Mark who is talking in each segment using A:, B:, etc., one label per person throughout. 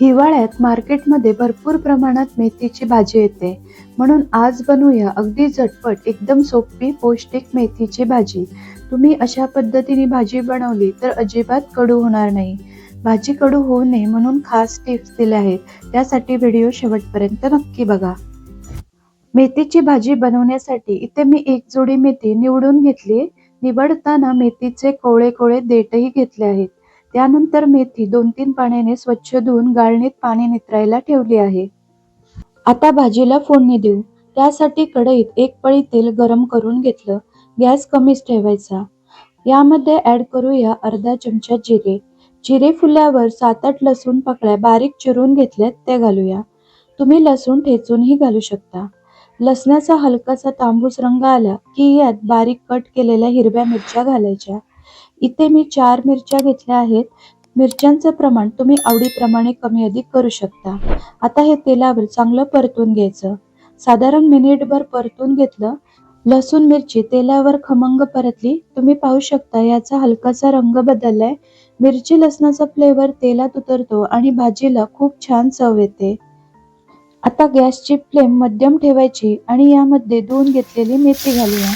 A: हिवाळ्यात मार्केटमध्ये भरपूर प्रमाणात मेथीची भाजी येते. म्हणून आज बनवूया अगदी झटपट एकदम सोपी पौष्टिक मेथीची भाजी. तुम्ही अशा पद्धतीने भाजी बनवली तर अजिबात कडू होणार नाही. भाजी कडू होऊ नये म्हणून खास टिप्स दिल्या आहेत. त्यासाठी व्हिडिओ शेवटपर्यंत नक्की बघा. मेथीची भाजी बनवण्यासाठी इथे मी एक जोडी मेथी निवडून घेतली. निवडताना मेथीचे कोळे कोळे देठही घेतले आहेत. त्यानंतर मेथी दोन तीन पाण्याने स्वच्छ धुवून गाळणीत पाणी नितरायला ठेवली आहे. आता भाजीला फोडणी देऊ. त्यासाठी कढईत एक पळी तेल गरम करून घेतलं. गॅस कमीच ठेवायचा. यामध्ये ऍड करूया अर्धा चमचा जिरे. जिरे फुल्यावर सात आठ लसूण पकड्या बारीक चिरून घेतल्यात त्या घालूया. तुम्ही लसूण ठेचूनही घालू शकता. लसणाचा हलकासा तांबूस रंग आला की यात बारीक कट केलेल्या हिरव्या मिरच्या घालायच्या. इथे मी चार मिरच्या घेतल्या आहेत. मिरच्यांचं प्रमाण तुम्ही आवडीप्रमाणे कमी अधिक करू शकता. आता हे तेलावर चांगलं परतून घ्यायचं. साधारण मिनिटभर परतून घेतलं. लसूण मिरची तेलावर खमंग परतली. तुम्ही पाहू शकता याचा हलकासा रंग बदललाय. मिरची लसणाचा फ्लेवर तेलात उतरतो आणि भाजीला खूप छान चव येते. आता गॅसची फ्लेम मध्यम ठेवायची आणि यामध्ये दोन घेतलेली मेथी घालूया.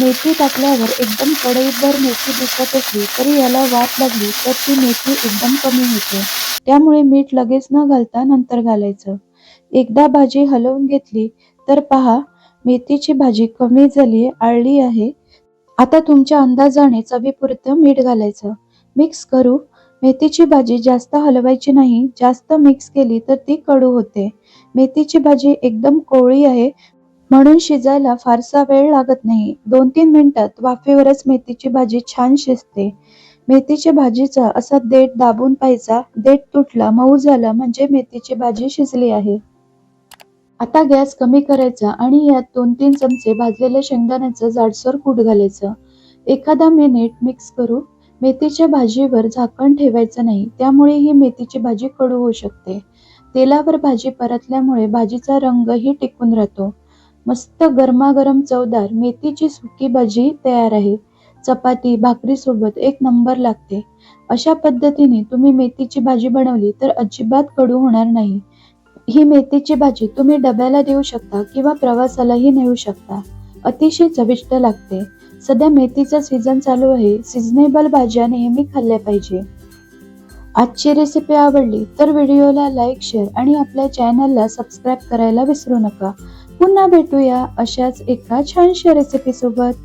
A: मेथी टाकल्यावर एकदम कढईभर मेथी दिसत असली तरी याला वाट लागली तर ती मेथी एकदम कमी होते. त्यामुळे मीठ लगेच न घालता नंतर घालायचं. एकदा भाजी हलवून घेतली तर पहा मेथीची भाजी कमी झाली आळली आहे. आता तुमच्या अंदाजाने चवीपुरतं मीठ घालायचं. मिक्स करू. मेथीची भाजी जास्त हलवायची नाही जास्त मिक्स केली तर ती कडू होते. मेथीची भाजी एकदम कोवळी आहे म्हणून शिजायला फारसा वेळ लागत नाही. दोन तीन मिनिटात वाफेवरच मेथीची भाजी छान शिजते. मेथीच्या भाजीचा असा देठ दाबून पाहायचा. देठ तुटला मऊ झाला म्हणजे मेथीची भाजी शिजली आहे. आता गॅस कमी करायचा आणि यात दोन तीन चमचे भाजलेल्या शेंगदाण्याचं जाडसर कूट घालायचं. एखादा मिनिट मिक्स करू. मेथीच्या भाजीवर झाकण ठेवायचं नाही त्यामुळे ही मेथीची भाजी कडू होऊ शकते. तेलावर भाजी परतल्यामुळे भाजीचा रंगही टिकून राहतो. मस्त गरमागरम चवदार मेथीची सुकी भाजी तयार आहे. चपाती भाकरी सोबत एक नंबर लागते. अशा पद्धतीने तुम्ही मेथीची भाजी बनवली तर अजिबात कडू होणार नाही. ही मेथीची भाजी तुम्ही डब्याला देऊ शकता किंवा प्रवासालाही नेऊ शकता. अतिशय चविष्ट लागते. सध्या मेथीचा सीझन चालू आहे. सिजनेबल भाज्या नेहमी खाल्ल्या पाहिजे. आजची रेसिपी आवडली तर व्हिडिओला लाईक शेअर आणि आपल्या चॅनलला सबस्क्राईब करायला विसरू नका. पुन्हा भेटूया अशाच एका छानशा रेसिपी सोबत.